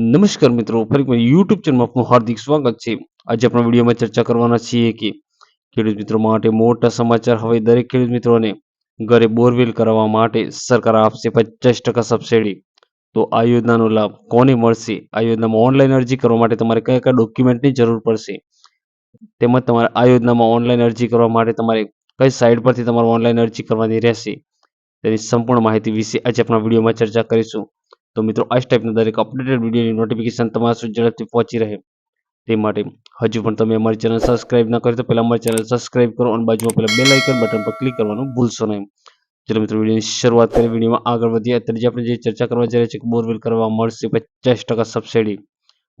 નમસ્કાર મિત્રો, ફરી યુટ્યુબ ચેનલમાં આપનું હાર્દિક સ્વાગત છે. આજે આપણા વિડીયોમાં ચર્ચા કરવાના છીએ કે ખેડૂત મિત્રો માટે મોટા સમાચાર હવે દરેક ખેડૂત મિત્રોને ઘરે બોરવેલ કરાવવા માટે સરકાર આપશે પચાસ ટકા સબસિડી તો આ યોજનાનો લાભ કોને મળશે? આ યોજનામાં ઓનલાઈન અરજી કરવા માટે તમારે કયા કયા ડોક્યુમેન્ટની જરૂર પડશે? તેમજ તમારે આ યોજનામાં ઓનલાઈન અરજી કરવા માટે તમારે કઈ સાઇટ પરથી તમારે ઓનલાઈન અરજી કરવાની રહેશે? તેની સંપૂર્ણ માહિતી વિશે આજે આપણા વિડીયોમાં ચર્ચા કરીશું. તો મિત્રો, આ ટાઈપના દરેક અપડેટેડ વિડીયોની નોટિફિકેશન તમારા સુધી ઝડપથી પહોંચી રહે. તે માટે હજુ પણ તમે અમારી ચેનલ સબસ્ક્રાઇબ ન કરી તો પહેલાં અમારી ચેનલ સબસ્ક્રાઇબ કરો અને બાજુમાં પહેલાં બેલ આઇકન બટન પર ક્લિક કરવાનું ભૂલશો નહીં. ચલો મિત્રો, વિડીયોની શરૂઆત કરી વિડીયોમાં આગળ વધીએ. અત્યારે જે આપણે જે ચર્ચા કરવા જઈ રહ્યા છીએ બોરવેલ કરવા મળશે પચાસ ટકા સબસિડી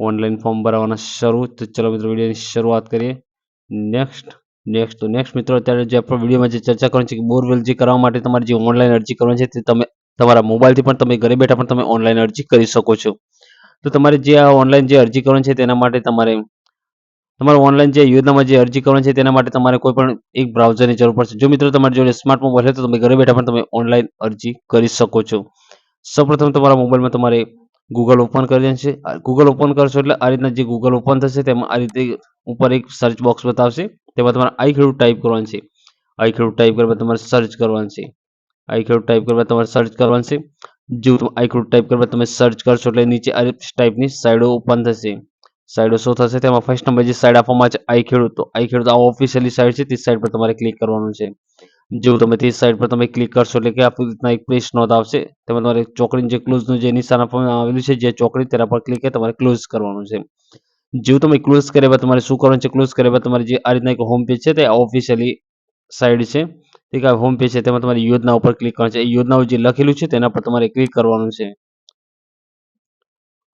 ઓનલાઈન ફોર્મ ભરવાના શરૂ. તો ચલો મિત્રો, વિડીયોની શરૂઆત કરીએ. નેક્સ્ટ નેક્સ્ટ તો નેક્સ્ટ મિત્રો, અત્યારે જે આપણે વિડીયોમાં જે ચર્ચા કરવાની છે કે બોરવેલ જે કરવા માટે તમારે જે ઓનલાઈન અરજી કરવાની છે તે તમે તમારા મોબાઈલથી પણ તમે ઘરે બેઠા પણ તમે ઓનલાઈન અરજી કરી શકો છો. તો તમારે જે આ ઓનલાઈન જે અરજી કરવાની છે તેના માટે તમારે તમારે ઓનલાઈન જે યોજનામાં જે અરજી કરવાની છે તેના માટે તમારે કોઈ પણ એક બ્રાઉઝરની જરૂર પડશે. જો મિત્રો તમારી જોડે સ્માર્ટ મોબાઈલ હોય તો તમે ઘરે બેઠા પણ તમે ઓનલાઈન અરજી કરી શકો છો. સૌપ્રથમ તમારા મોબાઈલમાં તમારે ગૂગલ ઓપન કરી છે. ગૂગલ ઓપન કરશો એટલે આ રીતના જે ગૂગલ ઓપન થશે તેમાં આ રીતે ઉપર એક સર્ચ બોક્સ બતાવશે. તેમાં તમારે આઈ ખેડૂત ટાઈપ કરવાનું છે. આઈ ખેડૂત ટાઈપ કરવા તમારે સર્ચ કરવાનું છે. આઈ ખેડૂત ટાઈપ કરવા તમારે સર્ચ કરવાનું છે. જો તમે આઈ ખેડૂત ટાઈપ કરવા તમે સર્ચ કરશો એટલે નીચે આ ટાઈપની સાઈડો ઓપન થશે. સાઈડો શું થશે. તેમાં ફર્સ્ટ નંબર જે સાઈડ આપવામાં છે આઈ ખેડૂત તો આઈ ખેડૂત આ ઓફિશિયલી સાઈડ છે. તે સાઈડ પર તમારે ક્લિક કરવાનું છે. જો તમે તે સાઈડ પર તમે ક્લિક કરશો એટલે કે આપણી રીતના એક પ્રેસ નોંધ આવશે. તેમાં તમારે ચોકડીનું જે ક્લોઝનું જે નિશાન આપવામાં આવેલું છે, જે ચોકડી તેના પર ક્લિક કરી તમારે ક્લોઝ કરવાનું છે. જેવું તમે ક્લોઝ કર્યા બાદ તમારે શું કરવાનું છે? ક્લોઝ કર્યા બાદ તમારે જે આ રીતના એક હોમ પેજ છે, તે ઓફિશિયલી સાઈડ છે. તે આ હોમ પેજ છે, તેમાં તમારી યોજના ઉપર ક્લિક કરવાનું છે. એ યોજનાઓ જે લખેલું છે, તેના પર તમારે ક્લિક કરવાનું છે.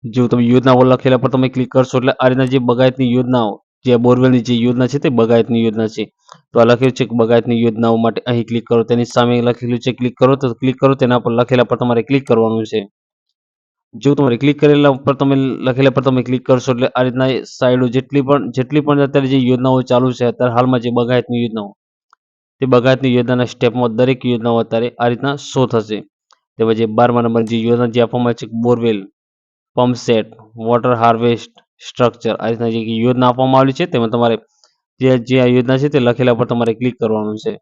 જો તમે યોજનાઓ લખેલા પર તમે ક્લિક કરશો, એટલે આ રીતના જે બગાયતની યોજનાઓ, જે બોરવેલની જે યોજના છે, તે બગાયતની યોજના છે. તો આ લખેલું છે કે બગાયતની યોજનાઓ માટે અહીં ક્લિક કરો. તેની સામે લખેલું છે ક્લિક કરો, તો ક્લિક કરો, તેના પર લખેલા પર તમારે ક્લિક કરવાનું છે. જો તમારે ક્લિક કરેલા પર તમે લખેલા પર તમે ક્લિક કરશો, એટલે આ રીતના સાઈડો જેટલી પણ જેટલી પણ અત્યારે જે યોજનાઓ ચાલુ છે, અત્યારે હાલમાં જે બગાયતની યોજનાઓ તે બગાયતની યોજનાના સ્ટેપમાં દરેક યોજનાઓ અત્યારે આ રીતના શો થશે. તેમજ બારમા નંબર જે યોજના જે આપવામાં છે, borewell, pump set, water harvest structure, આ રીતના જે યોજના આપવામાં આવેલી છે, તેમાં તમારે જે જે આ યોજના છે તે લખેલા પર તમારે ક્લિક કરવાનું છે.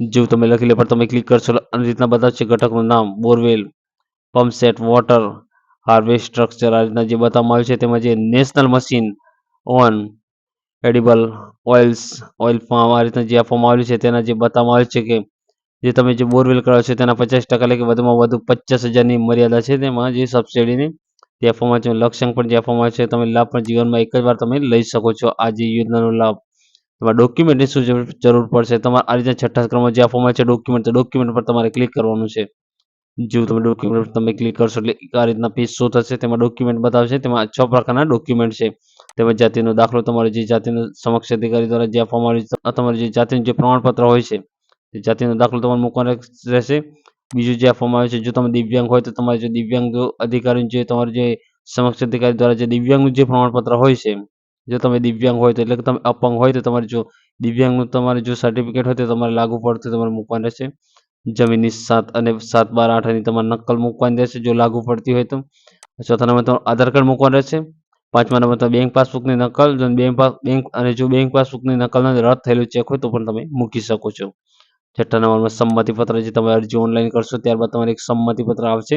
જો તમે લખેલા પર તમે ક્લિક કરશો આ રીતના બતાવશે ઘટકનું નામ, borewell, pump set, water harvest structure, આ રીતના જે બતાવવામાં આવ્યું છે, તેમાં જે national machine on edible oils oil farm આ રીતના જે આપવામાં આવ્યું છે, તેના જે બતાવવામાં આવ્યું છે કે જે તમે જે બોરવેલ કરાવો છો, તેના પચાસ ટકા એટલે કે વધુમાં વધુ પચાસ હજારની મર્યાદા છે, તેમાં જે સબસિડીની તે આપવામાં છે, લક્ષ્યાંક પણ જે આપવામાં છે, તમે લાભ પણ જીવનમાં એક જ વાર તમે લઈ શકો છો. આ જે યોજનાનો લાભ, તમારા ડોક્યુમેન્ટની શું જરૂર પડશે? તમારે આ રીતના છઠ્ઠા ક્રમમાં જે આપવામાં છે ડોક્યુમેન્ટ ડોક્યુમેન્ટ પર તમારે ક્લિક કરવાનું છે. જો તમે ડોક્યુમેન્ટ તમે ક્લિક કરશો, એટલે આ રીતના પેજ શો થશે, તેમાં ડોક્યુમેન્ટ બતાવશે, તેમાં છ પ્રકારના ડોક્યુમેન્ટ છે. તેમજ જાતિનો દાખલો તમારો જે જાતિનો સમક્ષ અધિકારી દ્વારા જે આપવામાં આવ્યું તમારું જે જાતિનું જે પ્રમાણપત્ર હોય છે, તે જાતિનો દાખલો તમારે મૂકવાનો રહેશે. બીજું જે આપવામાં આવે છે, જો તમે દિવ્યાંગ હોય તો તમારે જે દિવ્યાંગ અધિકારી જે તમારું જે સમક્ષ અધિકારી દ્વારા જે દિવ્યાંગનું જે પ્રમાણપત્ર હોય છે, જો તમે દિવ્યાંગ હોય તો એટલે કે તમે અપંગ હોય તો તમારે જો દિવ્યાંગનું તમારે જો સર્ટિફિકેટ હોય તો તમારે લાગુ પડતું તમારે મૂકવાનું રહેશે. જમીનની સાત અને સાત બાર આઠની તમારે નકલ મૂકવાની રહેશે, જો લાગુ પડતી હોય તો. ચોથા નંબર તમારું આધાર કાર્ડ મૂકવાનું રહેશે. પાંચમા નંબર બેંક પાસબુકની નકલ, જો બેંક અને જો બેંક પાસબુકની નકલ રદ થયેલું ચેક હોય તો પણ તમે મૂકી શકો છો. છઠ્ઠા નંબરમાં સંમતિપત્ર જે તમે અરજી ઓનલાઈન કરશો, ત્યારબાદ તમારે એક સંમતિપત્ર આવશે.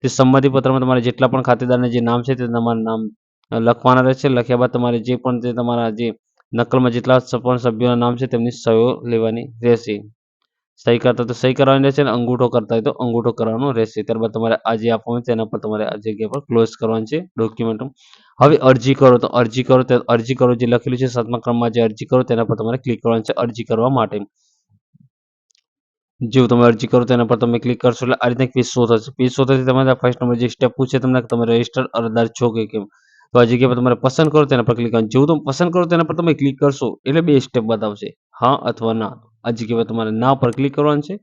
તે સંમતિપત્રમાં તમારે જેટલા પણ ખાતેદારના જે નામ છે તે તમારા નામ લખવાના રહેશે. લખ્યા બાદ તમારે જે પણ તે તમારા જે નકલમાં જેટલા પણ સભ્યોના નામ છે તેમની સહીઓ લેવાની રહેશે. સહી કરતા તો સહી કરવાની રહેશે અને અંગૂઠો કરતા હોય તો અંગૂઠો કરવાનો રહેશે. ત્યારબાદ તમારે આ જે આપવાનું તેના પર તમારે આ જગ્યા પર ક્લોઝ કરવાનું છે ડોક્યુમેન્ટ હવે અરજી કરો, તો અરજી કરો અરજી કરો જે લખેલું છે, સાતમા ક્રમમાં જે અરજી કરો, તેના પર તમારે ક્લિક કરવાનું છે, અરજી કરવા માટે. જેવું તમે અરજી કરો, તેના પર તમે ક્લિક કરશો, એટલે આ રીતના પેજ શો થશે. પેજ શો થશે તમારે ફર્સ્ટ નંબર જે સ્ટેપ પૂછે તમને તમે રજિસ્ટર અરજદાર છો કે કેમ. તો આ જગ્યા પર તમારે પસંદ કરો, તેના પર ક્લિક કરવાનું. જેવું તમે પસંદ કરો, તેના પર તમે ક્લિક કરશો, એટલે બે સ્ટેપ બતાવશે. હા અથવા ના. આ જગ્યા તમારે ના પર ક્લિક કરવાનું છે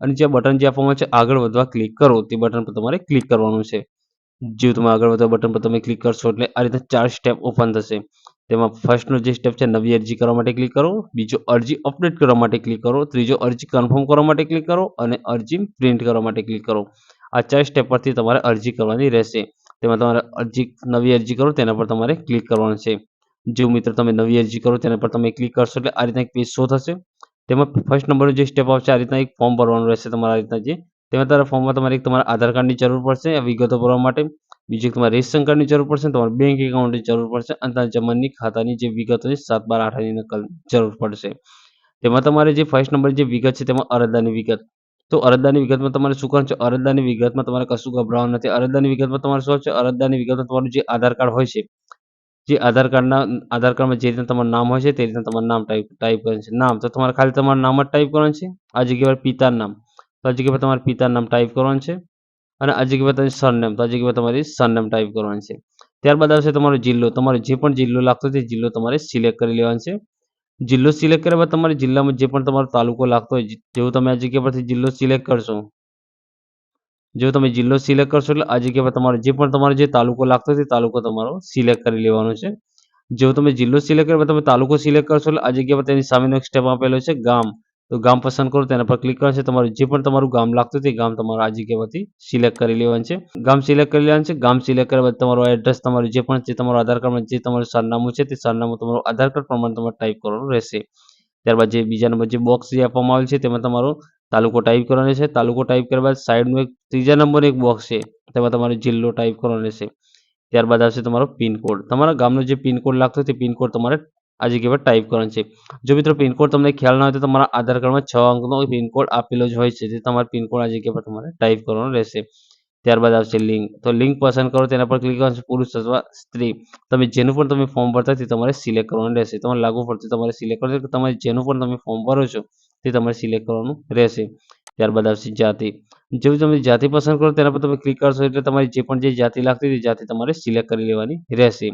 અને જે બટન જે આપવામાં છે આગળ વધવા ક્લિક કરો તે બટન પર તમારે ક્લિક કરવાનું છે. જેવું તમે આગળ વધવા બટન પર તમે ક્લિક કરશો એટલે આ રીતે ચાર સ્ટેપ ઓપન થશે. તેમાં ફર્સ્ટનો જે સ્ટેપ છે નવી અરજી કરવા માટે ક્લિક કરો, બીજો અરજી અપડેટ કરવા માટે ક્લિક કરો, ત્રીજો અરજી કન્ફર્મ કરવા માટે ક્લિક કરો અને અરજી પ્રિન્ટ કરવા માટે ક્લિક કરો. આ ચાર સ્ટેપ પરથી તમારે અરજી કરવાની રહેશે. તેમાં તમારે અરજી, નવી અરજી કરો તેના પર તમારે ક્લિક કરવાનું છે. જો મિત્ર તમે નવી અરજી કરો તેના પર તમે ક્લિક કરશો એટલે આ રીતના એક પેજ શો થશે. તેમાં ફર્સ્ટ નંબરનો જે સ્ટેપ આવશે, આ રીતના એક ફોર્મ ભરવાનું રહેશે તમારા રીતના જે. તેમાં તમારા ફોર્મમાં તમારે એક તમારા આધાર કાર્ડની જરૂર પડશે વિગતો ભરવા માટે. બીજું એક તમારે રેશન કાર્ડની જરૂર પડશે, તમારે બેંક એકાઉન્ટની જરૂર પડશે, અને તમારા જમણની ખાતાની જે વિગતો છે, સાત બાર આઠની નકલ જરૂર પડશે. તેમાં તમારે જે ફર્સ્ટ નંબર જે વિગત છે, તેમાં અરજદારની વિગત. તો અરજદારની વિગતમાં તમારે શું કરવાનું છે? અરજદારની વિગતમાં તમારે કશું ગભરાવાનું નથી. અરજદારની વિગતમાં તમારે શું છે? અરજદારની વિગતમાં તમારું જે આધાર કાર્ડ હોય છે જે આધાર કાર્ડના આધાર કાર્ડમાં જે રીતના તમારું નામ હોય છે તે રીતના તમારું નામ ટાઈપ ટાઈપ કરવાનું છે નામ તો તમારે ખાલી તમારું નામ જ ટાઈપ કરવાનું છે આ જગ્યા પર પિતાનું નામ તો આ જગ્યા પર તમારે પિતાનું નામ ટાઈપ કરવાનું છે અને આ જગ્યા પર તમારી સરનેમ તો આ જગ્યા પર તમારી સરનેમ ટાઈપ કરવાનું છે ત્યારબાદ આવશે તમારો જિલ્લો, તમારે જે પણ જિલ્લો લાગતો તે જિલ્લો તમારે સિલેક્ટ કરી લેવાનો છે। જિલ્લો સિલેક્ટ કર્યા બાદ તમારે જિલ્લામાં જે પણ તમારો તાલુકો લાગતો હોય જેવું તમે આ જગ્યા પરથી જિલ્લો સિલેક્ટ કરશો જો તમે જિલ્લો સિલેક્ટ કરશો એટલે આ જગ્યા પર તમારે જે પણ તમારો જે તાલુકો લાગતો તે તાલુકો તમારો સિલેક્ટ કરી લેવાનો છે. જો તમે જિલ્લો સિલેક્ટ કરો, તમે તાલુકો સિલેક્ટ કરશો એટલે આ જગ્યા પર તેની સામેનો એક સ્ટેપ આપેલો છે, ગામ. તો ગામ પસંદ કરો, તેના પર ક્લિક કરશે, તમારું જે પણ તમારું ગામ લાગતું તે ગામ તમારે આ જગ્યા પરથી સિલેક્ટ કરી લેવાનું છે. ગામ સિલેક્ટ કરી લેવાનું છે, ગામ સિલેક્ટ કર્યા બાદ તમારું એડ્રેસ તમારું જે પણ છે, તમારું આધાર કાર્ડમાં જે તમારું સરનામું છે, તે સરનામું તમારું આધાર કાર્ડ પ્રમાણે તમારે ટાઈપ કરવાનું રહેશે. ત્યારબાદ જે બીજા નંબર જે બોક્સ જે આપવામાં આવેલ છે, તેમાં તમારો તાલુકો ટાઈપ કરવાનો છે. તાલુકો ટાઈપ કર્યા બાદ સાઈડનું એક ત્રીજા નંબરનું એક બોક્સ છે. તેમાં તમારે જિલ્લો ટાઈપ કરવાનો રહેશે ત્યારબાદ આવશે તમારો પિનકોડ તમારા ગામનો જે પિનકોડ લાગતો હોય તે પિનકોડ તમારે આ જગ્યા પર ટાઈપ કરવાનો છે. જો મિત્રો પિનકોડ તમને ખ્યાલ ના હોય તો તમારા આધાર કાર્ડમાં છ અંકનો પિનકોડ આપેલો જ હોય છે. તે તમારે પિનકોડ આ જગ્યા પર તમારે ટાઈપ કરવાનો રહેશે. ત્યારબાદ આવશે લિંક તો લિંક પસંદ કરો, તેના પર ક્લિક કરવાનું પુરુષ અથવા સ્ત્રી. તમે જેનું પણ તમે ફોર્મ ભરતા તે તમારે સિલેક્ટ કરવાનું રહેશે. તમારે લાગુ પડતું તમારે સિલેક્ટ કરવાનું તમારે જેનું પણ તમે ફોર્મ ભરો છો તે તમારે સિલેક્ટ કરવાનું રહેશે. ત્યારબાદ આવશે જાતિ. જેવું તમે જાતિ પસંદ કરો તેના પર તમે ક્લિક કરશો એટલે તમારી જે પણ જે જાતિ લાગતી તે જાતિ તમારે સિલેક્ટ કરી લેવાની રહેશે.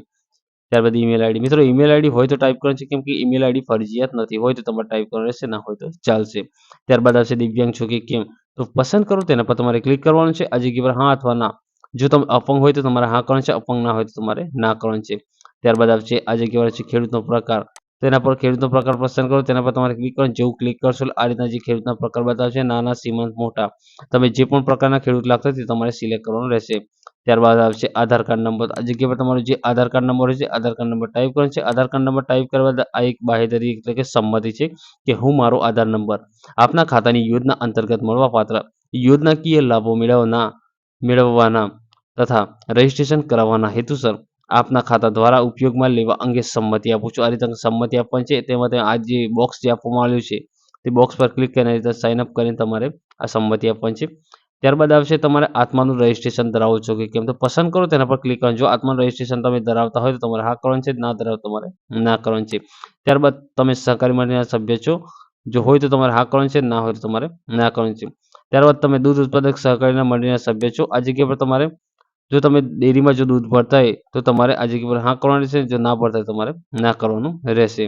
ત્યારબાદ ઈમેલ આઈડી મિત્રો ઈમેલ આઈડી હોય તો ટાઈપ કરવાનું છે, કેમ કે ઈમેલ આઈડી ફરજિયાત નથી. હોય તો તમારે ટાઈપ કરવાનું રહેશે, ના હોય તો ચાલશે. ત્યારબાદ આવશે દિવ્યાંગ છો કે કેમ? તો પસંદ કરો તેના પર તમારે ક્લિક કરવાનું છે, આ જગ્યા હા અથવા ના. જો તમે અપંગ હોય તો તમારે હા કરવાનું છે, અપંગ ના હોય તો તમારે ના કરવાનું છે. ત્યારબાદ આવશે આ જગ્યા છે ખેડૂતનો પ્રકાર. તેના પર ખેડૂતનો પ્રકાર પસંદ કરો, તેના પર તમારે ક્લિક કરવાનું જેવું ક્લિક કરશો આ રીતના જે ખેડૂતના પ્રકાર બતાવશે, નાના સીમાંત મોટા, તમે જે પણ પ્રકારના ખેડૂત લાગતા તે તમારે સિલેક્ટ કરવાનું રહેશે. ત્યારબાદ આવશે આધાર કાર્ડ નંબર. આ જગ્યા પર તમારો જે આધાર કાર્ડ નંબર હોય છે, આધાર કાર્ડ નંબર ટાઈપ કરવાનો છે. આધાર કાર્ડ નંબર ટાઈપ કરવા આ એક બાહેધરી એટલે કે સંમતિ છે કે હું મારો આધાર નંબર. આપના ખાતાની યોજના અંતર્ગત મળવાપાત્ર યોજનાકીય લાભો મેળવવાના મેળવવાના તથા રજીસ્ટ્રેશન કરાવવાના હેતુસર આપના ખાતા દ્વારા ઉપયોગમાં લેવા અંગે સંમતિ આપું છું. આ રીતે સંમતિ આપવાની છે. તેમાં આ જે બોક્સ જે આપવામાં આવ્યું છે, તે બોક્સ પર ક્લિક કરીને રીતે સાઇન અપ કરીને તમારે આ સંમતિ આપવાની છે. ત્યારબાદ આવશે તમારે આત્માનું રજિસ્ટ્રેશન ધરાવો છો કે કેમ તો પસંદ કરો તેના પર ક્લિક કરજો આત્માનું રજિસ્ટ્રેશન તમે ધરાવતા હોય તો તમારે હા કરવાનું છે, ના ધરાવતા તમારે ના કરવાનું છે. ત્યારબાદ તમે સહકારી મંડળના સભ્ય છો, જો હોય તો તમારે હા કરવાનું છે, ના હોય તો તમારે ના કરવાનું છે. ત્યારબાદ તમે દૂધ ઉત્પાદક સહકારીના મંડળીના સભ્ય છો. આ જગ્યા પર તમારે જો તમે ડેરીમાં જો દૂધ ભરતા હોય, તો તમારે આ જગ્યા પર હા કરવાની છે, જો ના ભરતા હોય તમારે ના કરવાનું રહેશે.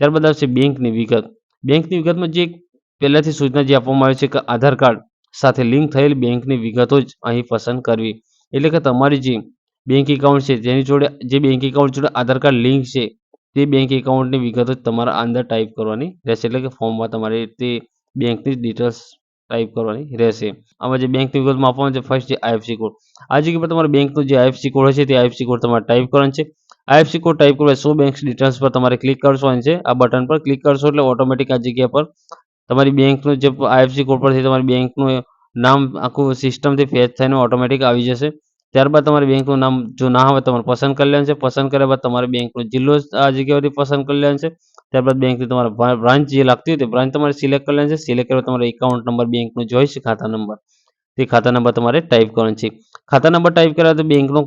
ત્યારબાદ આવશે બેંકની વિગત. બેંકની વિગતમાં જે પહેલાંથી સૂચના જે આપવામાં આવે છે કે આધાર કાર્ડ સાથે લિંક થયેલ બેંકની વિગતો જ અહીં પસંદ કરવી. એટલે કે તમારી જે બેંક એકાઉન્ટ છે, જેની જોડે જે બેંક એકાઉન્ટ જોડે આધાર કાર્ડ લિંક છે, તે બેંક એકાઉન્ટની વિગતો જ તમારા અંદર ટાઈપ કરવાની રહેશે. એટલે કે ફોર્મમાં તમારે તે બેંકની ડિટેલ્સ ટાઈપ કરવાની રહેશે. આમાં જે બેંકની વિગતમાં આપવાનું છે ફર્સ્ટ જે આઈએફસી કોડ આ જગ્યા પર તમારે બેંકનો જે આઈએફસી કોડ હશે, તે આઈએફસી કોડ તમારે ટાઈપ કરવાનો છે. આઈએફસી કોડ ટાઈપ કરવા સો બેંક ડિટેલ્સ પર તમારે ક્લિક કરશો છે. આ બટન પર ક્લિક કરશો એટલે ઓટોમેટિક આ જગ્યા પર તમારી બેંકનું જે આઈએફસી કોડ પરથી તમારી બેંકનું નામ આખું સિસ્ટમથી ફેચ થઈને ઓટોમેટિક આવી જશે. ત્યારબાદ તમારી બેંકનું નામ જો ના હોય તમારે પસંદ કરી લેવાનું છે. પસંદ કર્યા બાદ તમારે બેંકનો જિલ્લો આ જગ્યા પસંદ કરી લેવાનું છે. ત્યારબાદ બેંકની તમારે બ્રાન્ચ જે લાગતી હોય તે બ્રાન્ચ તમારે સિલેક્ટ કરી છે. સિલેક્ટ કરવા તમારે એકાઉન્ટ નંબર બેંકનો જે હોય છે, ખાતા નંબર તે ખાતા નંબર તમારે ટાઈપ કરવાનો છે. ખાતા નંબર ટાઈપ કર્યા તો બેંકનો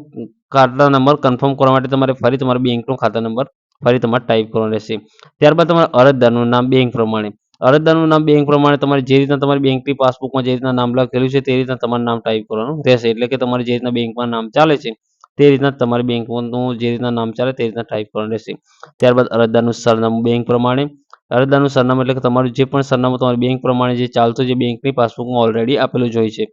ખાતા નંબર કન્ફર્મ કરવા માટે તમારે ફરી તમારા બેંકનો ખાતા નંબર ફરી તમારે ટાઈપ કરવાનો રહેશે. ત્યારબાદ તમારા અરજદારનું નામ બેંક પ્રમાણે. અરજદારનું નામ બેંક પ્રમાણે તમારે જે રીતના તમારી બેંકની પાસબુકમાં જે રીતના નામ લખેલું છે તે રીતના તમારું નામ ટાઈપ કરવાનું રહેશે. એટલે કે તમારે જે રીતના બેંકમાં નામ ચાલે છે તે રીતના તમારી બેંકનું જે રીતના નામ ચાલે તે રીતના ટાઈપ કરવાનું રહેશે. ત્યારબાદ અરજદારનું સરનામું બેંક પ્રમાણે. અરજદારનું સરનામું એટલે કે તમારું જે પણ સરનામું તમારી બેંક પ્રમાણે જે ચાલતું જે બેંકની પાસબુકમાં ઓલરેડી આપેલું જ હોય છે.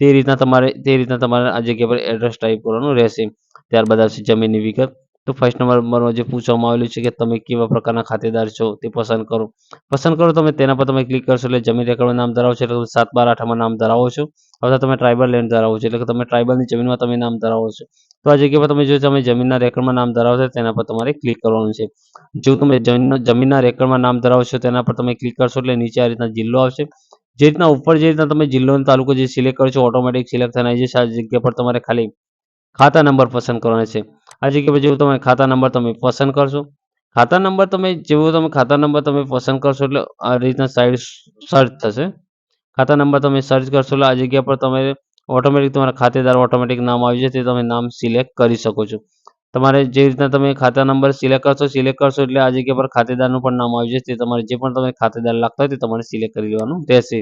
તે રીતના તમારે, તે રીતના તમારે આ જગ્યા પર એડ્રેસ ટાઈપ કરવાનું રહેશે. ત્યારબાદ આવશે જમીનની વિગત. તો ફર્સ્ટ નંબરમાં જે પૂછવામાં આવેલું છે કે તમે કેવા પ્રકારના ખાતેદાર છો તે પસંદ કરો. પસંદ કરો તમે તેના પર તમે ક્લિક કરશો એટલે જમીન રેકર્ડમાં નામ ધરાવો છો એટલે સાત બાર આઠમાં નામ ધરાવો છો. અથવા તમે ટ્રાઇબલ લેન્ડ ધરાવો છો એટલે કે તમે ટ્રાઇબલની જમીનમાં તમે નામ ધરાવો છો. તો આ જગ્યા પર તમે જો તમે જમીનના રેકર્ડમાં નામ ધરાવો છો તેના પર તમારે ક્લિક કરવાનું છે. જો તમે જમીન- જમીનના રેકર્ડમાં નામ ધરાવો છો તેના પર તમે ક્લિક કરશો એટલે નીચે આ રીતના જિલ્લો આવશે. જે રીતના ઉપર જે રીતના તમે જિલ્લો અને તાલુકો જે સિલેક્ટ કરો છો ઓટોમેટિક સિલેક્ટ થાય છે આ જગ્યા પર તમારે ખાલી ખાતા નંબર પસંદ કરવાનો છે. આ જગ્યા પર જેવું તમે ખાતા નંબર તમે પસંદ કરશો. ખાતા નંબર તમે, જેવો તમે ખાતા નંબર તમે પસંદ કરશો એટલે આ રીતના સાઈડ સર્ચ થશે. ખાતા નંબર તમે સર્ચ કરશો એટલે આ જગ્યા પર તમે ઓટોમેટિક તમારા ખાતેદાર ઓટોમેટિક નામ આવી જશે તે તમે નામ સિલેક્ટ કરી શકો છો. તમારે જે રીતના તમે ખાતા નંબર સિલેક્ટ કરશો સિલેક્ટ કરશો એટલે આ જગ્યા પર ખાતેદારનું પણ નામ આવી જશે તે તમારે જે પણ તમે ખાતેદાર લાગતા હોય તે તમારે સિલેક્ટ કરી લેવાનું રહેશે.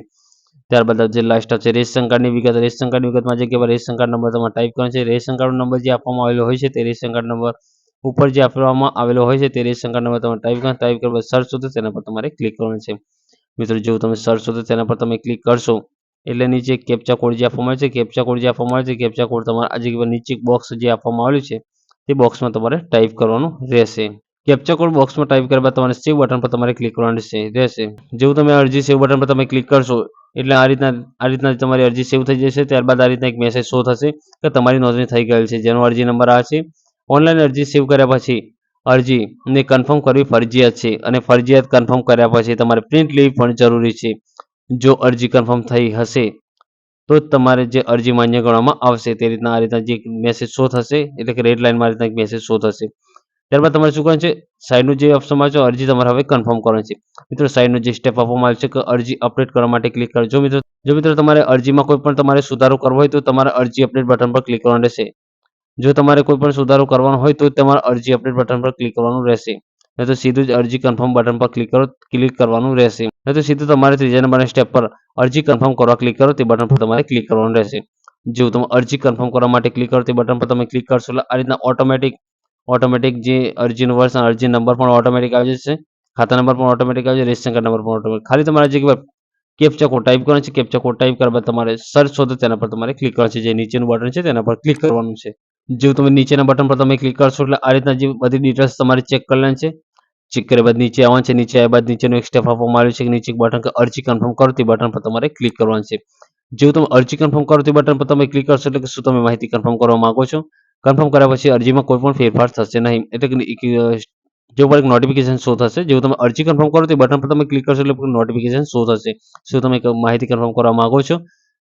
ત્યારબાદ જે લાસ્ટ છે રેશન કાર્ડની વિગત. રેશન કાર્ડની વિગતમાં જે પર રેશન કાર્ડ નંબર તમારે ટાઈપ કરવાનો છે. રેશન કાર્ડનો નંબર જે આપવામાં આવેલો હોય છે, તે રેશન કાર્ડ નંબર ઉપર જે આપવામાં આવેલો હોય છે, તે રેશન કાર્ડ નંબર તમારે ટાઈપ કરો ટાઈપ કરવા સર્ચ શોધો તેના પર તમારે ક્લિક કરવાનું છે. મિત્રો જેવું તમે સર્ચ શોધો તેના પર તમે ક્લિક કરશો, એટલે નીચે કેપ્ચા કોડ જે આપવામાં આવે છે કેપ્ચા કોડ જે આપવામાં આવે છે કેપ્ચા કોડ તમારે આજે નીચે બોક્સ જે આપવામાં આવેલું છે, તે બોક્સમાં તમારે ટાઈપ કરવાનું રહેશે. કેપ્ચા કોડ બોક્સમાં ટાઈપ બાદ તમારે સેવ બટન પર તમારે ક્લિક કરવાનું છે રહેશે. જેવું તમે અરજી સેવ બટન પર તમે ક્લિક કરશો, એટલે આ રીતના આ રીતના તમારી અરજી સેવ થઈ જશે. ત્યારબાદ આ રીતના એક મેસેજ શો થશે કે તમારી નોંધણી થઈ ગયેલ છે. જેનો અરજી નંબર આ છે. ઓનલાઈન અરજી સેવ કર્યા પછી અરજીને કન્ફર્મ કરવી ફરજિયાત છે અને ફરજિયાત કન્ફર્મ કર્યા પછી તમારે પ્રિન્ટ લેવી પણ જરૂરી છે. જો અરજી કન્ફર્મ થઈ હશે, તો જ તમારે જે અરજી માન્ય ગણવામાં આવશે. તે રીતના આ રીતના જે મેસેજ શો થશે, એટલે કે રેડ લાઇનમાં આ રીતના મેસેજ શો થશે. ત્યારબાદ તમારે શું કરવાનું છે? સાઈડનું જે ઓપ્શનમાં છે, અરજી તમારે હવે કન્ફર્મ કરવાની છે. મિત્રો સાઈડનું જે સ્ટેપ આપવામાં આવ્યું છે, કે અરજી અપડેટ કરવા માટે ક્લિક કરો. જો મિત્રો જો મિત્રો તમારે અરજીમાં કોઈ પણ તમારે સુધારો કરવો હોય, તો તમારે અરજી અપડેટ બટન પર ક્લિક કરવાનું રહેશે. જો તમારે કોઈ પણ સુધારો કરવાનો હોય, તો તમારે અરજી અપડેટ બટન પર ક્લિક કરવાનું રહેશે. નહીં તો સીધું જ અરજી કન્ફર્મ બટન પર ક્લિક કરો ક્લિક કરવાનું રહેશે. નહીં તો સીધું તમારે ત્રીજા નંબરના સ્ટેપ પર અરજી કન્ફર્મ કરવા ક્લિક કરો, તે બટન પર તમારે ક્લિક કરવાનું રહેશે. જેવું તમે અરજી કન્ફર્મ કરવા માટે ક્લિક કરો, તે બટન પર તમે ક્લિક કરશો, એટલે આ રીતના ઓટોમેટિક ઓટોમેટિક જે અરજીનું વર્ષ અને અરજી નંબર પણ ઓટોમેટિક આવી જશે. ખાતા નંબર પણ ઓટોમેટિક આવી જશે. રેશન કાર્ડ નંબર પણ ઓટોમેટિક ખાલી તમારે જે કેપ્ચા કોડ ટાઈપ કરવાનો છે. કેપ્ચા કોડ ટાઈપ કરવા બાદ તમારે સર્ચ શોધો, તેના પર તમારે ક્લિક કરવાનું છે. જે નીચેનું બટન છે, તેના પર ક્લિક કરવાનું છે. જેવું તમે નીચેના બટન પર તમે ક્લિક કરશો એટલે આ રીતના જે બધી ડિટેલ્સ તમારે ચેક કરી લેવાની છે. ચેક કર્યા બાદ નીચે આવવાનું છે. નીચે આવ્યા બાદ નીચેનું એક સ્ટેપ આપવામાં આવ્યું છે. કે નીચે બટન અરજી કન્ફર્મ કરો, તે બટન પર તમારે ક્લિક કરવાનું છે. જેવું તમે અરજી કન્ફર્મ કરો, તે બટન પર તમે ક્લિક કરશો એટલે શું તમે માહિતી કન્ફર્મ કરવા માંગો છો? કન્ફર્મ કર્યા પછી અરજીમાં કોઈ પણ ફેરફાર થશે નહીં. એટલે કે જે ઉપર એક નોટિફિકેશન શો થશે, જેવું તમે અરજી કન્ફર્મ કરો, તે બટન પર તમે ક્લિક કરશો એટલે નોટિફિકેશન શો થશે. શું તમે માહિતી કન્ફર્મ કરવા માંગો છો?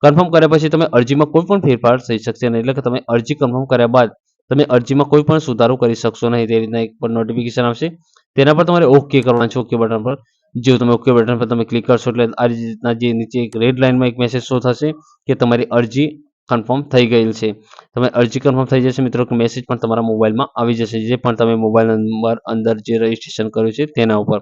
કન્ફર્મ કર્યા પછી તમે અરજીમાં કોઈ પણ ફેરફાર થઈ શકશે નહીં. એટલે કે તમે અરજી કન્ફર્મ કર્યા બાદ તમે અરજીમાં કોઈ પણ સુધારો કરી શકશો નહીં. તે રીતના એક પણ નોટિફિકેશન આવશે. તેના પર તમારે ઓકે કરવાનું છે ઓકે બટન પર. જેવું તમે ઓકે બટન પર તમે ક્લિક કરશો એટલે આ રીતના જે નીચે એક રેડ લાઇનમાં એક મેસેજ શો થશે કે તમારી અરજી કન્ફર્મ થઈ ગયેલ છે. તમે અરજી કન્ફર્મ થઈ જશે મિત્રો કે મેસેજ પણ તમારા મોબાઈલમાં આવી જશે. જે પણ તમે મોબાઈલ નંબર અંદર જે રજીસ્ટ્રેશન કર્યું છે તેના ઉપર.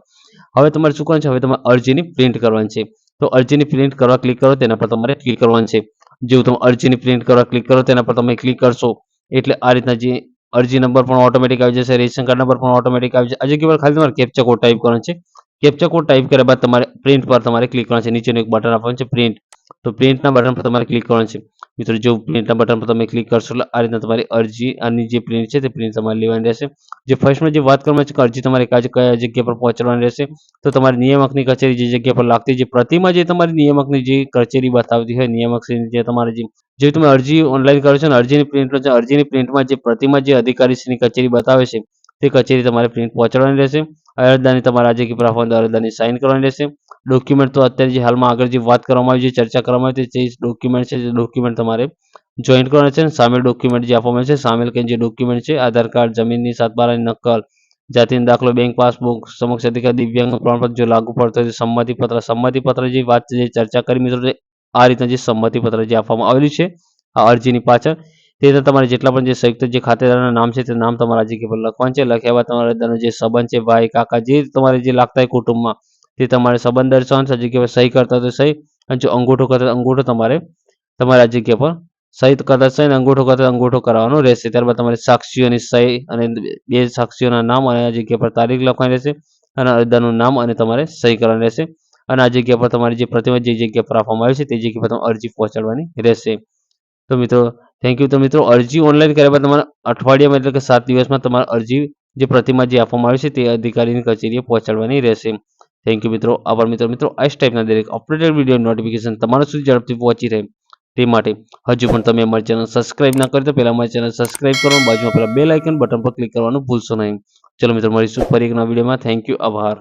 હવે તમારે શું કરવાનું છે? હવે તમારે અરજીની પ્રિન્ટ કરવાની છે. તો અરજીની પ્રિન્ટ કરવા ક્લિક કરો તેના પર તમારે ક્લિક કરવાનું છે. જેવું તમે અરજીની પ્રિન્ટ કરવા ક્લિક કરો તેના પર તમે ક્લિક કરશો. એટલે આ રીતના જે અરજી નંબર પણ ઓટોમેટિક આવી જશે. રેશન કાર્ડ નંબર પણ ઓટોમેટિક આવી જશે. આ જગ્યા પર ખાલી તમારે કેપ્ચા કોડ ટાઈપ કરવાનો છે. કેપ્ચા કોડ ટાઈપ કર્યા બાદ તમારે પ્રિન્ટ પર તમારે ક્લિક કરવાનું છે. નીચેનું એક બટન આપવાનું છે પ્રિન્ટ તો પ્રિન્ટના બટન પર તમારે ક્લિક કરવાનું છે. મિત્રો, જો પ્રિન્ટના બટન પર તમે ક્લિક કરશો, એટલે આ રીતના તમારી અરજી, આની જે પ્રિન્ટ છે તે પ્રિન્ટ તમારે લેવાની રહેશે. જે ફર્સ્ટમાં જે વાત કરવામાં છે કે અરજી તમારે કયા કયા જગ્યા પર પહોંચાડવાની રહેશે, તો તમારી નિયામકની કચેરી જે જગ્યા પર લાગતી જે પ્રતિમાં જે તમારી નિયામકની જે કચેરી બતાવતી હોય, નિયામકશ્રીની જે તમારે જે જે તમે અરજી ઓનલાઈન કરો છો ને, અરજીની પ્રિન્ટ છે, અરજીની પ્રિન્ટમાં જે પ્રતિમા જે અધિકારીશ્રીની કચેરી બતાવે છે, તે કચેરી તમારે પ્રિન્ટ પહોંચાડવાની રહેશે. અરજદારની તમારા આજે કે પ્રાફંદ અરજદારની સાઇન કરવાની રહેશે. ડોક્યુમેન્ટ તો અત્યારે જે હાલમાં આગળ જે વાત કરવામાં આવી છે ચર્ચા કરવામાં આવી છે જે ડોક્યુમેન્ટ છે, જે ડોક્યુમેન્ટ તમારે જોઈન્ટ કરવાના છે સામેલ ડોક્યુમેન્ટ જે આપવામાં છે, સામેલ કે જે ડોક્યુમેન્ટ છે, આધાર કાર્ડ, જમીનની સાતબારાની નકલ, જાતિનો દાખલો બેંક પાસબુક સમક્ષ અધિકાર દિવ્યાંગ પ્રમાણપત્ર જો લાગુ પડતો હોય તો સંમતિપત્ર સંમતિપત્ર જે વાત જે ચર્ચા કરી મિત્રો આ રીતના જે સંમતિપત્ર જે આપવામાં આવેલું છે, આ અરજીની પાછળ, તે તમારે જેટલા પણ જે સંયુક્ત જે ખાતેદારના નામ છે, તે નામ તમારા જગ્યા પર લખવાનું છે, લખ્યા બાદ તમારા બધાનો જે સંબંધ છે, ભાઈ, કાકા, જે તમારે જે લાગતા હોય કુટુંબમાં તે તમારે સંબંધ દર્શાવવાનું આ જગ્યા પર સહી કરતા તો સહી, અને જો અંગૂઠો કરતા અંગૂઠો તમારે, તમારા જગ્યા પર સહી કરતા સહી અંગૂઠો કરતા અંગૂઠો કરાવવાનો રહેશે. ત્યારબાદ તમારે સાક્ષીઓની સહી અને બે સાક્ષીઓના નામ અને આ જગ્યા પર તારીખ લખવાની રહેશે અને અરજદારનું નામ અને તમારે સહી કરવાની રહેશે. અને આ જગ્યા પર તમારી જે પ્રતિમા જે જગ્યા પર આપવામાં આવી છે તે જગ્યા પર તમારે અરજી પહોંચાડવાની રહેશે. તો મિત્રો થેન્ક યુ તો મિત્રો, અરજી ઓનલાઈન કર્યા બાદ તમારા અઠવાડિયામાં એટલે કે સાત દિવસમાં તમારી અરજી જે પ્રતિમા જે આપવામાં આવી છે તે અધિકારીની કચેરીએ પહોંચાડવાની રહેશે. થેન્ક યુ મિત્રો. આભાર, મિત્રો. મિત્રો, આ ટાઈપના દરેક અપડેટેડ વીડિયો નોટિફિકેશન તમારા સુધી ઝડપથી પહોંચી રહે. તે માટે હજુ પણ તમે અમારી ચેનલ સબસ્ક્રાઇબ ના કરી તો પહેલાં અમારી ચેનલ સબસ્ક્રાઇબ કરો બાજુમાં પહેલાં બેલ આઇકન બટન પર ક્લિક કરવાનું ભૂલશો નહીં. ચલો, મિત્રો, મળીશું ફરી એક વિડીયોમાં થેન્ક યુ આભાર.